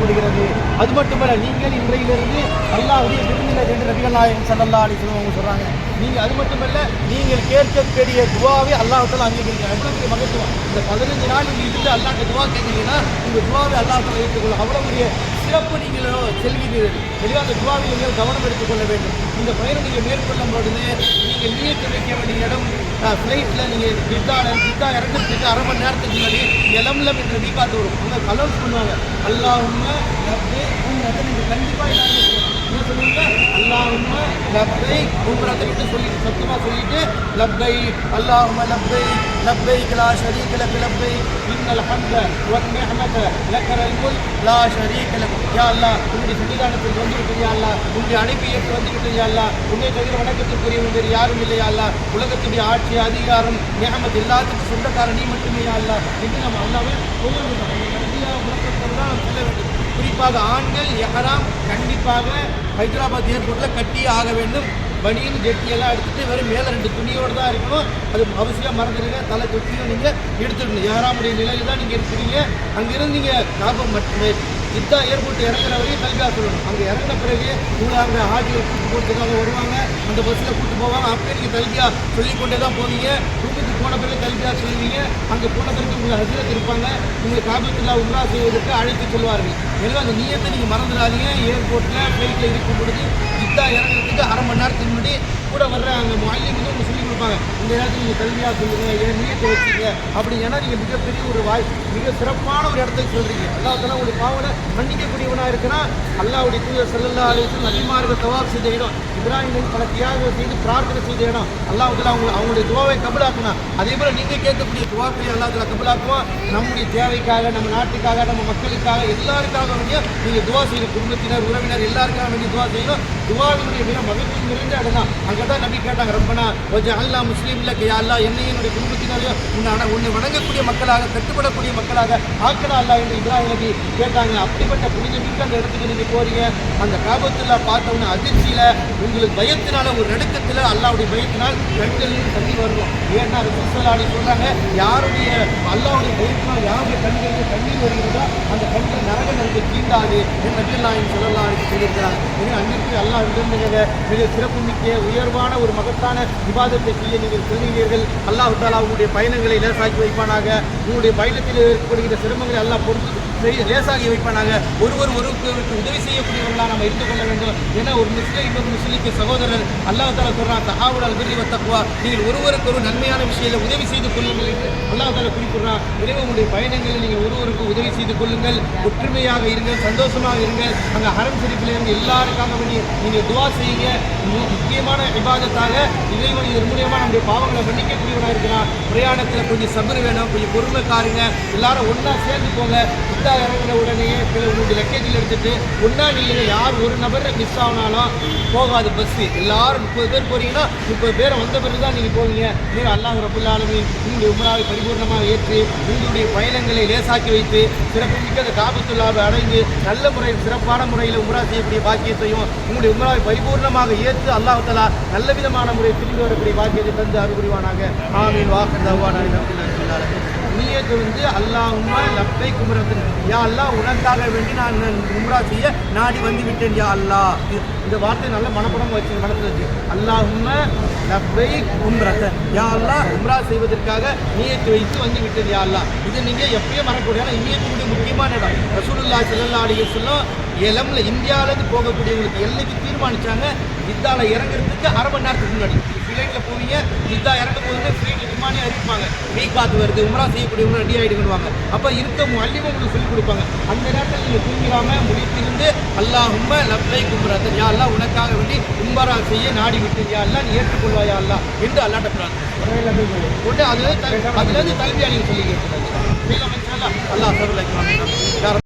முடிகிறது. அது மட்டுமல்ல நீங்கள் இன்றையிலிருந்து அல்லாஹுடைய விருந்தினர் என்று நபிகள் நாயகம் ஸல்லல்லாஹு அலைஹி அவங்க சொல்கிறாங்க நீங்கள் அது மட்டுமல்ல நீங்கள் கேட்கக்கூடிய துவாவை அல்லாஹத்தில் அங்கீகரிக்கிறார் எவ்வளவு பெரிய மகத்துவம் இந்த பதினஞ்சு நாள் நீங்க இருந்து அல்லாட்ட துவா கேட்குறீங்கன்னா உங்கள் துவாவை அல்லாஹத்தில் ஏற்றுக்கொள்ளும் அவ்வளவு பெரிய சிறப்பு நீங்கள் செல்கிறீர்கள். தெளிவாக அந்த துவாவை நீங்கள் கவனம் எடுத்துக்கொள்ள வேண்டும். இந்த பயணம் நீங்கள் மேற்கொள்ளும் பொழுது நீங்கள் நீயத்து வைக்க வேண்டிய இடம் ஃப்ளைட்டில் நீங்கள் ஜித்தால ஜித்தா இறங்குறதுக்கு அரை மணி நேரத்துக்கு முன்னாடி எலம்லம் என்ற பார்த்து வரும் அங்கே கலர்ஸ் பண்ணுவாங்க. அல்லாஹும்ம ரப்பே உம்ரத்தை நீங்கள் கண்டிப்பாக என்ன சொல்லுங்க அல்லாஹும்ம லப்பை உங்களை விட்டு சொல்லி சத்தமாக சொல்லிட்டு லப்பை அல்லாஹும்ம லப்பை லப்பை கிளா ஷரீக லக் லப்பை. الحمد والنعمة لك الملك. لا شريك لك. ஷரீக லக் யா அல்லாஹ் உன்னுடைய சன்னிதானத்தில் வந்து யா அல்லா உன்னுடைய அழைப்பை ஏற்று வந்து யா அல்லா உன்னை தவிர வணக்கத்திற்குரியவன் வேறு யாரும் இல்லை யா அல்லாஹ் உலகத்துடைய ஆட்சி அதிகாரம் நியமத்து எல்லாத்துக்கும் சொந்தக்காரன் நீ மட்டுமே யா அல்லா என்று நம்ம அல்லாவே சொல்ல வேண்டும் செல்ல வேண்டும். குறிப்பாக ஆண்கள் எஹராம் கண்டிப்பாக ஹைதராபாத் ஏர்போர்ட்டில் கட்டியே ஆக வேண்டும். பனியன் ஜெட்டி எல்லாம் எடுத்துட்டு வெறும் மேலே ரெண்டு துணியோடு தான் இருக்கணும். அது அவசியம் மறந்துடுங்க தலை தொட்டியும் நீங்கள் எடுத்துடணும் ஏறாமுடைய நிலையில் தான் நீங்கள் இருக்கிறீங்க. அங்கிருந்து நீங்கள் ஞாபகம் மட்டுமே. ஜித்தா ஏர்போர்ட் இறங்குற வரையும் கல்வியா சொல்லணும். அங்கே இறங்கின பிறகு உங்களை அங்கே ஹாஜியை கூட்டு போகிறதுக்காக வருவாங்க. அந்த பஸ்ஸில் கூட்டு போவாங்க. அப்படியே நீங்கள் கல்வியா சொல்லிக்கொண்டே தான் போவீங்க ரூமுக்கு போன பிறகு கல்வியா சொல்லுவீங்க. அங்கே போன பிறகு உங்களை ஹஜரத் இருப்பாங்க. உங்களை காபத்துல்லா உம்ரா செய்வதற்கு அழைத்து சொல்வார்கள். எல்லாம் அந்த நீயத்தை நீங்கள் மறந்துடாதீங்க. ஏர்போர்ட்டில் ஃப்ளைட்டில் இருக்கும் பொழுது ஜித்தா இறங்குறதுக்கு அரை மணி நேரத்துக்கு முன்னாடி கூட வர்ற அங்கே மாலியம் வந்து சொல்லி கேட்பாங்க இந்த நேரத்தில் நீங்கள் கல்வியாக சொல்லுங்க ஏன் நீயத்தை வச்சுங்க அப்படி நீங்கள் மிகப்பெரிய ஒரு வாய் மிக சிறப்பான ஒரு இடத்துக்கு சொல்கிறீங்க தலா உங்களுடைய பாவனை மன்னிக்கக்கூடியவனாக இருக்கிறான் அல்லாவுடைய தூதர் செல்லல்லா அலிசன் நபிமார்கள் தவாப் செய்த இடம் இப்ராஹிமின் பல தியாகம் செய்து பிரார்த்தனை செய்த இடம் அல்லாஹ் அவங்க அவங்களுடைய துவாவை கபலாக்கணும் அதே போல் நீங்கள் கேட்கக்கூடிய துவாக்களை அல்லாஹ் கபலாக்குவோம் நம்முடைய தேவைக்காக நம்ம நாட்டுக்காக நம்ம மக்களுக்காக எல்லாருக்காக வேண்டிய நீங்கள் துவா செய்யணும் குடும்பத்தினர் உறவினர் எல்லாருக்காக வேண்டிய துவா செய்யணும். துவாவினுடைய மிக மகிழ்ச்சி நிறைந்த இடம் தான். அங்கே தான் நம்பி கேட்டாங்க ரப்பனா கொஞ்சம் அல்லா முஸ்லீம்ல யா அல்லா என்னையும் என்னுடைய குடும்பத்தினரையும் உன்னை உன்னை வணங்கக்கூடிய மக்களாக கட்டுப்படக்கூடிய மக்களாக ஆக்கடா அல்லா என்று இப்ராஹிம் நபி கேட்டாங்க. அப்படிப்பட்ட புனித மிக்க அந்த இடத்துக்கு நீங்கள் போறீங்க. அந்த காபத்துல்லா பார்த்தவொன்னே அதிர்ச்சியில் உங்களுக்கு பயத்தினால ஒரு நடுக்கத்தில் அல்லாவுடைய பயத்தினால் கண்களில் தண்ணி வருவோம் ஏன்னா அது சொல்லாடி சொல்கிறாங்க யாருடைய அல்லாவுடைய பயத்தினால் யாருடைய கண்களில் தண்ணீர் வருகிறதோ அந்த கண்கள் நரக நெருப்பு தீண்டாது என்று நபிகள் நாயகம் சொல்லலாம் சொல்லியிருக்கிறாங்க. எனவே அன்றைக்கு அல்லாஹ் விரும்புகிற மிக சிறப்பு மிக்க உயர்வான ஒரு மகத்தான விவாதத்தை செய்ய நீங்கள் செல்கிறீர்கள் அல்லாஹ் தாலா உங்களுடைய பயணங்களை லேசாக்கி வைப்பானாக. உங்களுடைய பயணத்தில் ஏற்படுகிற சிரமங்களை எல்லாம் பொறுத்து லேசாகி வைப்பானாக. ஒருவர் ஒருவருக்கு உதவி செய்யக்கூடியவர்களாக நம்ம இருந்து கொள்ள வேண்டும். ஏன்னா ஒரு முஸ்லீம் இன்னொரு முஸ்லீமுக்கு சகோதரர் அல்லாஹ் தாலா சொல்றான் தகாவுல் அல்பிரி வத்தக்குவா நீங்கள் ஒருவருக்கு ஒரு நன்மையான விஷயத்தில் உதவி செய்து கொள்ளுங்கள் என்று அல்லாஹ் தாலா குறிப்பிடுறான். எனவே உங்களுடைய பயணங்களில் நீங்கள் ஒருவருக்கு உதவி செய்து கொள்ளுங்கள். ஒற்றுமையாக இருங்கள் சந்தோஷமாக இருங்கள். அங்கே ஹரம் ஷெரீஃபில் இருந்து எல்லாருக்காக வேண்டிய நீங்கள் துவா செய்யுங்க. மு- முக்கியமான விவாதத்தாக இறைவன் இதன் மூலியமாக நம்முடைய பாவங்களை மன்னிக்கக்கூடியவனாக இருக்கிறான் பிரயாணத்தில் கொஞ்சம் சபர் வேணும் கொஞ்சம் பொறுமை காருங்க எல்லாரும் ஒன்றா சேர்ந்து போங்க. புத்தா இறங்குன உடனே சில உங்களுடைய லக்கேஜில் எடுத்துட்டு ஒன்றா நீங்கள் யார் ஒரு நபர் மிஸ் ஆனாலும் போகாது பஸ்ஸு எல்லாரும் முப்பது பேர் போறீங்கன்னா முப்பது பேரை வந்த பிறகு தான் நீங்கள் போவீங்க. நீங்கள் அல்லாஹ் ரபுல்லாலுமே உங்களுடைய உமராவை பரிபூர்ணமாக ஏற்று உங்களுடைய பயணங்களை லேசாக்கி வைத்து சிறப்புமிக்க அந்த காபத்துள்ளாவை அடைந்து நல்ல முறையில் சிறப்பான முறையில் உமரா செய்யக்கூடிய பாக்கியத்தையும் உங்களுடைய உமராவை பரிபூர்ணமாக ஏற்று அல்லாஹ் தலா நல்ல விதமான முறையை திரும்பி வரக்கூடிய வாக்கியத்தை தந்து அருள்புரிவானாக. ஆமீன். வாக்கு தவான நீயத்து வந்து அல்லாஹும்மா லப்பை குமரத்தின். யா அல்லாஹ் உனக்காக வேண்டி நான் உம்ரா செய்ய நாடி வந்து விட்டேன் யா அல்லாஹ். இது- இந்த வார்த்தை நல்ல மனப்படம் வச்சு மனத்தில் வச்சு அல்லாஹும்ம லப்பை உம்ரத்தன் யா அல்லாஹ் உம்ரா செய்வதற்காக நீயத்து வைத்து வந்து விட்டேன் யா அல்லாஹ். இது நீங்கள் எப்பயும் மறக்கக்கூடிய ஏன்னா நீயத்துடைய முக்கியமான இடம் ரசூலுல்லா ஸல்லல்லாஹு அடிகள் சொல்லும் எலம்ல இந்தியாவிலேருந்து போகக்கூடியவங்களுக்கு எல்லைக்கு தீர்மானிச்சாங்க. ஜித்தால இறங்குறதுக்கு அரை மணி நேரத்துக்கு முன்னாடி. ஃப்ளைட்டில் போவீங்க ஜித்தா இறங்க போகுதுன்னு ஃப்ளைட் விமானி அறிவிப்பாங்க. மீ காத்து வருது உமரா செய்யக்கூடியவங்க ரெடி ஆகிடுவாங்க அப்போ இருக்க மல்லியும் உங்களுக்கு சொல்லிக் கொடுப்பாங்க. அந்த நேரத்தில் நீங்கள் தூங்கிடாம முடித்திருந்து அல்லாஹும்ம லப்லை கும்புறாத்தன் யா அல்லாஹ் உனக்காக வேண்டி உம்பரா செய்ய நாடி விட்டு யா அல்லாஹ் நீ ஏற்றுக்கொள்வாயா அல்லாஹ் என்று அல்லாட்ட பிரார்த்தனை கொண்டு அதுல அதுலேருந்து தலைமையாக நீங்கள் சொல்லிக்கிறீங்க. அல்லாஹ். சருளை